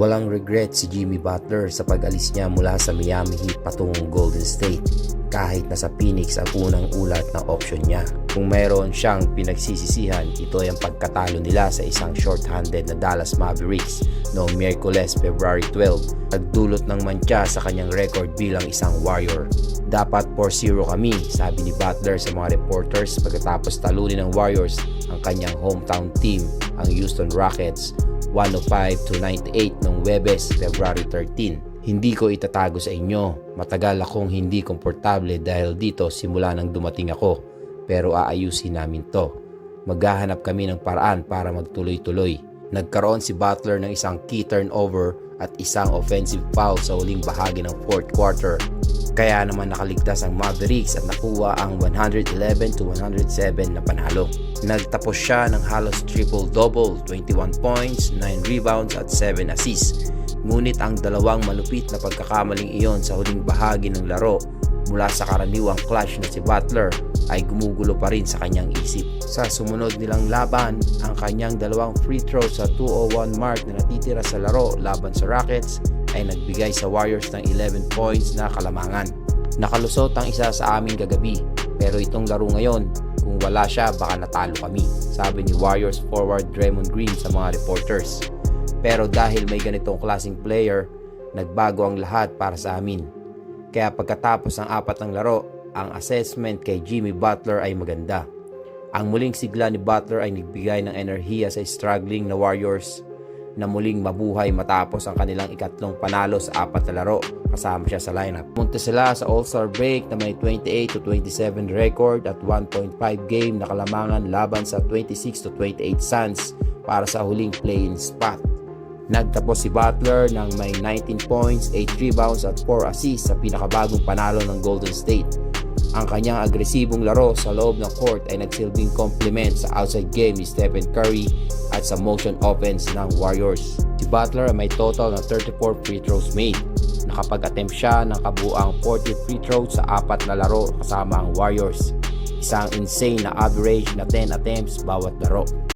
Walang regret si Jimmy Butler sa pag-alis niya mula sa Miami Heat patungong Golden State kahit nasa Phoenix ang unang ulat ng option niya. Kung mayroon siyang pinagsisisihan, ito ay ang pagkatalo nila sa isang short-handed na Dallas Mavericks noong Miyerkules, February 12. Nagdulot ng mantya sa kanyang record bilang isang Warrior. Dapat 4-0 kami, sabi ni Butler sa mga reporters pagkatapos talunin ng Warriors ang kanyang hometown team, ang Houston Rockets, 105 to 98 noong Webes, February 13. Hindi ko itatago sa inyo, matagal akong hindi komportable dahil dito simula nang dumating ako, pero aayusin namin to. Maghahanap kami ng paraan para magtuloy-tuloy. Nagkaroon si Butler ng isang key turnover at isang offensive foul sa huling bahagi ng fourth quarter. Kaya naman nakaligtas ang Mavericks at nakuha ang 111 to 107 na panalo. Nagtapos siya ng halos triple-double, 21 points, 9 rebounds at 7 assists. Ngunit ang dalawang malupit na pagkakamaling iyon sa huling bahagi ng laro mula sa karaniwang clash na si Butler ay gumugulo pa rin sa kanyang isip. Sa sumunod nilang laban, ang kanyang dalawang free throw sa 201 mark na natitira sa laro laban sa Rockets ay nagbigay sa Warriors ng 11 points na kalamangan. Nakalusot ang isa sa aming gagabi, pero itong laro ngayon, kung wala siya baka natalo kami, sabi ni Warriors forward Draymond Green sa mga reporters. Pero dahil may ganitong klaseng player, nagbago ang lahat para sa amin. Kaya pagkatapos ng apat ng laro, ang assessment kay Jimmy Butler ay maganda. Ang muling sigla ni Butler ay nagbigay ng enerhiya sa struggling na Warriors na muling mabuhay matapos ang kanilang ikatlong panalo sa apat na laro kasama siya sa lineup. Punta sila sa All-Star break na may 28 to 27 record at 1.5 game na kalamangan laban sa 26 to 28 Suns para sa huling play-in spot. Nagtapos si Butler ng may 19 points, 8 rebounds at 4 assists sa pinakabagong panalo ng Golden State. Ang kanyang agresibong laro sa loob ng court ay nagsilbing complement sa outside game ni Stephen Curry at sa motion offense ng Warriors. Si Butler ay may total na 34 free throws made. Nakapag-attempt siya ng kabuang 40 free throws sa apat na laro kasama ang Warriors. Isang insane na average na 10 attempts bawat laro.